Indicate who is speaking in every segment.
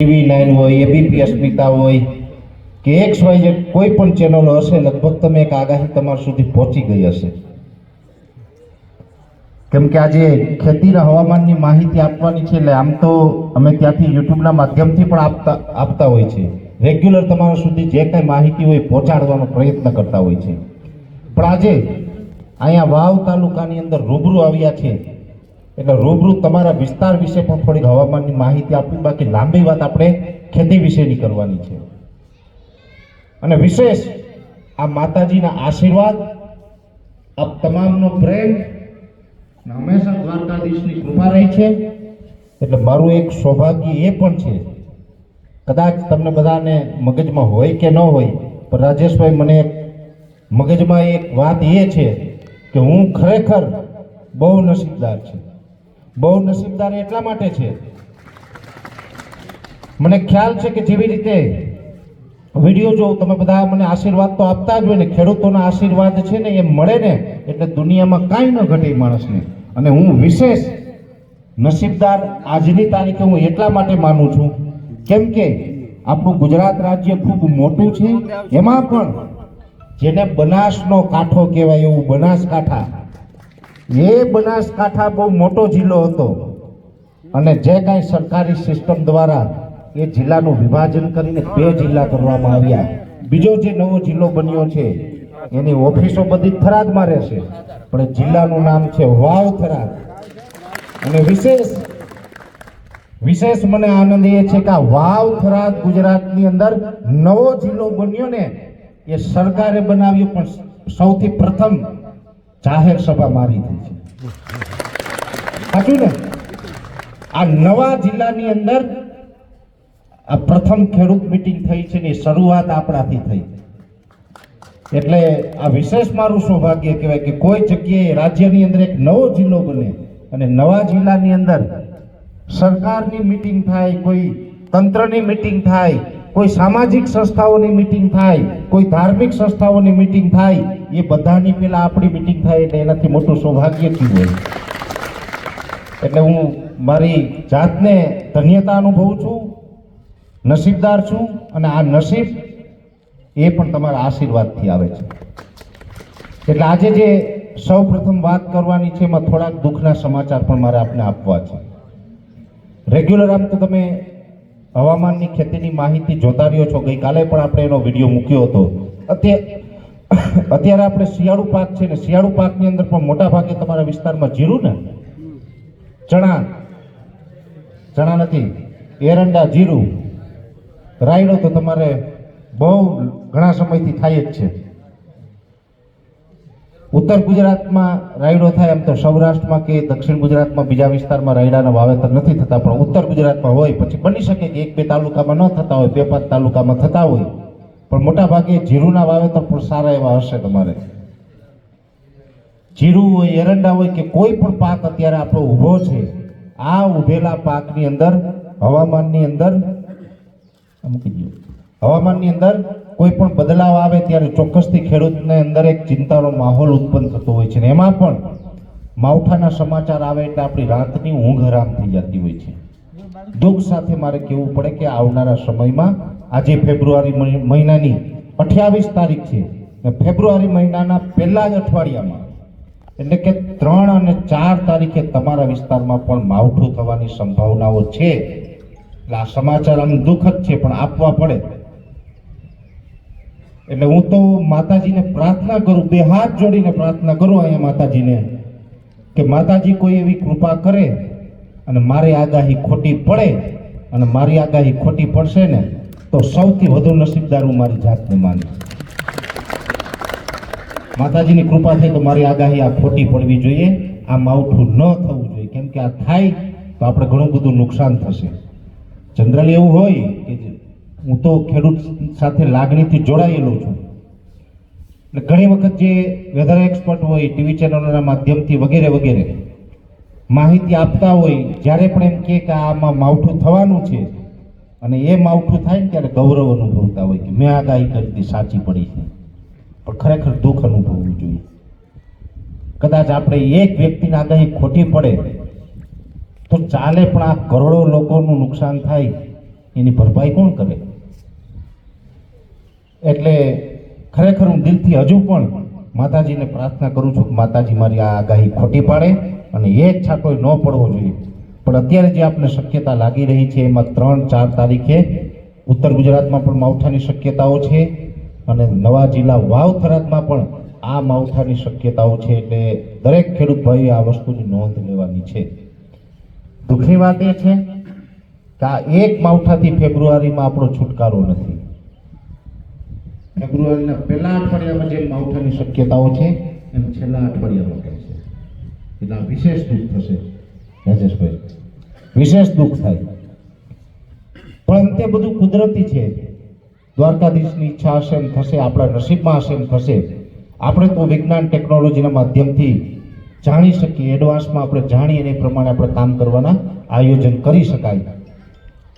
Speaker 1: TV nine હોય ABP Asmita હોય, કે એક્સ વાય જે કોઈ પણ ચેનલો હશે, લગભગ તમે એક આગાહી તમારા સુધી પહોંચી ગઈ હશે. કેમ કે આજે ખેતીના હવામાનની માહિતી આપવાની છે, એટલે આમ તો અમે ત્યાંથી યુટ્યુબના માધ્યમથી પણ આપતા આપતા હોય છે. રેગ્યુલર તમારા સુધી જે કાંઈ માહિતી હોય પહોંચાડવાનો પ્રયત્ન કરતા હોય છે. પણ આજે અહીંયા વાવ તાલુકાની અંદર રૂબરૂ આવ્યા છે. એટલે રૂબરૂ તમારા વિસ્તાર વિશે પણ થોડીક હવામાનની માહિતી આપી બાકી લાંબી વાત આપણે ખેતી વિશેની કરવાની છે. અને વિશેષ આ માતાજીના આશીર્વાદ આપ તમામનો પ્રેમ હંમેશા દ્વારકાધીશની કૃપા રહી છે. એટલે મારું એક સૌભાગ્ય એ પણ છે, કદાચ તમને બધાને મગજમાં હોય કે ન હોય, પણ રાજેશભાઈ મને મગજમાં એક વાત એ છે કે હું ખરેખર બહુ નસીબદાર છે. બહુ નસીબદાર એટલા માટે છે. મને ખ્યાલ છે કે જેવી રીતે વીડિયો જો તમે બધા મને આશીર્વાદ તો આપતા જ હોય ને, ખેડૂતોના આશીર્વાદ છે ને એ મળે ને, એટલે દુનિયામાં કાંઈ ન ઘટે માણસને. અને હું વિશેષ નસીબદાર આજની તારીખે હું એટલા માટે માનું છું, કેમ કે આપણું ગુજરાત રાજ્ય ખૂબ મોટું છે. એમાં પણ જેને બનાસનો કાંઠો કહેવાય એવું બનાસકાંઠા એ બનાસકાંઠા બહુ મોટો જિલ્લો હતો અને જે કાંઈ સરકારી સિસ્ટમ દ્વારા એ જિલ્લાનું વિભાજન કરીને બે જિલ્લા કરવામાં આવ્યા. બીજો જે નવો જિલ્લો બન્યો છે, એની ઓફિસો બધી થરાદમાં રહેશે. પણ જિલ્લાનું નામ છે વાવ થરાદ. અને વિશેષ વિશેષ મને આનંદ એ છે કે આ વાવ થરાદ ગુજરાતની અંદર નવો જિલ્લો બન્યો ને, એ સરકારે બનાવ્યો પણ સૌથી પ્રથમ જાહેર સભા મારી છે. સાચું ને? આ નવા જિલ્લાની અંદર આ પ્રથમ ખેડૂત મિટિંગ થઈ છે ને શરૂઆત આપણાથી થઈ એટલે આ વિશેષ મારું સૌભાગ્ય કહેવાય કે કોઈ જગ્યાએ રાજ્યની અંદર એક નવો જિલ્લો બને અને નવા જિલ્લાની અંદર સરકારની મિટિંગ થાય, કોઈ તંત્રની મિટિંગ થાય, કોઈ સામાજિક સંસ્થાઓની મિટિંગ થાય, કોઈ ધાર્મિક સંસ્થાઓની મિટિંગ થાય એ બધાની પહેલાં આપણી મિટિંગ થાય એટલે એનાથી મોટું સૌભાગ્ય કયું હોય. એટલે હું મારી જાતને ધન્યતા અનુભવું છું, નસીબદાર છું અને આ નસીબ એ પણ તમારા આશીર્વાદથી આવે છે. એટલે આજે જે સૌ પ્રથમ વાત કરવાની છે એમાં થોડાક દુઃખના સમાચાર પણ મારે આપને આપવા છે. રેગ્યુલર આમ તો તમે હવામાનની ખેતીની માહિતી જોતા રહ્યો છો. ગઈકાલે પણ આપણે એનો વીડિયો મૂક્યો હતો. અત્યારે અત્યારે આપણે શિયાળુ પાક છે ને, શિયાળુ પાકની અંદર પણ મોટા ભાગે તમારા વિસ્તારમાં જીરું ને? ચણા. ચણા નથી. એરંડા, જીરું. રાયડો તો તમારે બહુ ઘણા સમયથી થાય જ છે. ઉત્તર ગુજરાતમાં રાયડો થાય એમ તો સૌરાષ્ટ્રમાં કે દક્ષિણ ગુજરાતમાં બીજા વિસ્તારમાં રાયડાના વાવેતર નથી થતા, પણ ઉત્તર ગુજરાતમાં હોય, પછી બની શકે કે એક બે તાલુકામાં ન થતા હોય, બે પાંચ તાલુકામાં થતા હોય. પણ મોટા ભાગે જીરુના વાવેતર પણ સારા એવા હશે તમારે. જીરું હોય, એરંડા હોય કે કોઈ પણ પાક અત્યારે આપણો ઊભો છે, આ ઊભેલા પાકની અંદર, હવામાનની અંદર હવામાનની અંદર કોઈ પણ બદલાવ આવે ત્યારે ચોક્કસથી ખેડૂતને અંદર એક ચિંતાનો માહોલ ઉત્પન્ન થતો હોય છે ને એમાં પણ માવઠાના સમાચાર આવે એટલે આપણી રાતની ઊંઘ હરામ થઈ જતી હોય છે. દુઃખ સાથે મારે કહેવું પડે કે આવનારા સમયમાં આજે ફેબ્રુઆરી મહિનાની અઠ્યાવીસ તારીખ છે. ફેબ્રુઆરી મહિનાના પહેલા જ અઠવાડિયામાં, એટલે કે ત્રણ અને ચાર તારીખે તમારા વિસ્તારમાં પણ માવઠું થવાની સંભાવનાઓ છે. એટલે આ સમાચાર આમ દુઃખદ છે, પણ આપવા પડે. એટલે હું તો માતાજીને પ્રાર્થના કરું, બે હાથ જોડીને પ્રાર્થના કરું અહીંયા માતાજીને, કે માતાજી કોઈ એવી કૃપા કરે અને મારી આગાહી ખોટી પડે અને મારી આગાહી ખોટી પડશે ને તો સૌથી વધુ નસીબદાર હું મારી જાતને માનું માતાજીની કૃપા થઈ તો મારી આગાહી આ ખોટી પડવી જોઈએ, આ માવઠું ન થવું જોઈએ. કેમ કે આ થાય તો આપણે ઘણું બધું નુકસાન થશે. જનરલી એવું હોય કે હું તો ખેડૂત સાથે લાગણીથી જોડાયેલો છું. એટલે ઘણી વખત જે વેધર એક્સપર્ટ હોય ટીવી ચેનલોના માધ્યમથી વગેરે વગેરે માહિતી આપતા હોય, જ્યારે પણ એમ કે આમાં માવઠું થવાનું છે અને એ માવઠું થાય ને ત્યારે ગૌરવ અનુભવતા હોય કે મેં આગાહી કરી હતી સાચી પડી છે. પણ ખરેખર દુઃખ અનુભવવું જોઈએ. કદાચ આપણે એક વ્યક્તિની આગાહી ખોટી પડે, તો ચાલે પણ આ કરોડો લોકોનું નુકસાન થાય, એની ભરપાઈ કોણ કરે? એટલે ખરેખર હું દિલથી હજુ પણ માતાજીને પ્રાર્થના કરું છું કે માતાજી મારી આ આગાહી ખોટી પાડે અને એક છાંટો ન પડવો જોઈએ. પણ અત્યારે જે આપણે શક્યતા લાગી રહી છે, એમાં ત્રણ ચાર તારીખે ઉત્તર ગુજરાતમાં પણ માવઠાની શક્યતાઓ છે અને નવા જિલ્લા વાવ થરાદમાં પણ આ માવઠાની શક્યતાઓ છે એટલે દરેક ખેડૂત ભાઈએ આ વસ્તુની નોંધ લેવાની છે. દુઃખની વાત એ છે કે આ એક માવઠાથી ફેબ્રુઆરીમાં આપણો છુટકારો નથી. ફેબ્રુઆરીના પહેલા અઠવાડિયામાં જે માવઠાની શક્યતાઓ છે, એમ છેલ્લા અઠવાડિયામાં કહે છે. એટલે વિશેષ દુઃખ થશે. વિશેષ દુઃખ થાય. પણ અંતે બધું કુદરતી છે. દ્વારકાધીશની ઈચ્છા હશે એમ થશે, આપણા નસીબમાં હશે એમ થશે. આપણે તો વિજ્ઞાન ટેકનોલોજીના માધ્યમથી જાણી શકીએ, એડવાન્સમાં આપણે જાણીએ અને એ પ્રમાણે આપણે કામ કરવાના આયોજન કરી શકાય.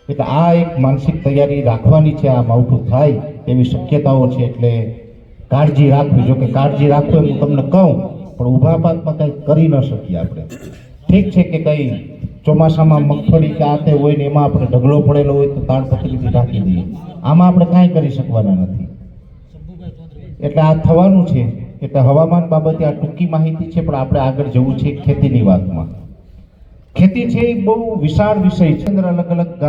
Speaker 1: એટલે આ એક માનસિક તૈયારી રાખવાની છે, આ માવઠું થાય એવી શક્યતાઓ છે, એટલે કાળજી રાખવી. જો કે કાળજી રાખવી હું તમને કહું, પણ ઊભા પાકમાં કંઈ કરી ન શકીએ આપણે. ઠીક છે કે કંઈ ચોમાસામાં મગફળી કે આ તે હોય ને એમાં આપણે ઢગલો પડેલો હોય તો તાડપત્રીથી ઢાંકી દઈએ. આમાં આપણે કાંઈ કરી શકવાના નથી. એટલે આ થવાનું છે. એટલે હવામાન બાબતે આ ટૂંકી માહિતી છે, પણ આપણે આગળ જવું છે ખેતીની વાતમાં. ખેતી છે એ બહુ વિશાળ વિષય છે. અંદર અલગ અલગ ગામ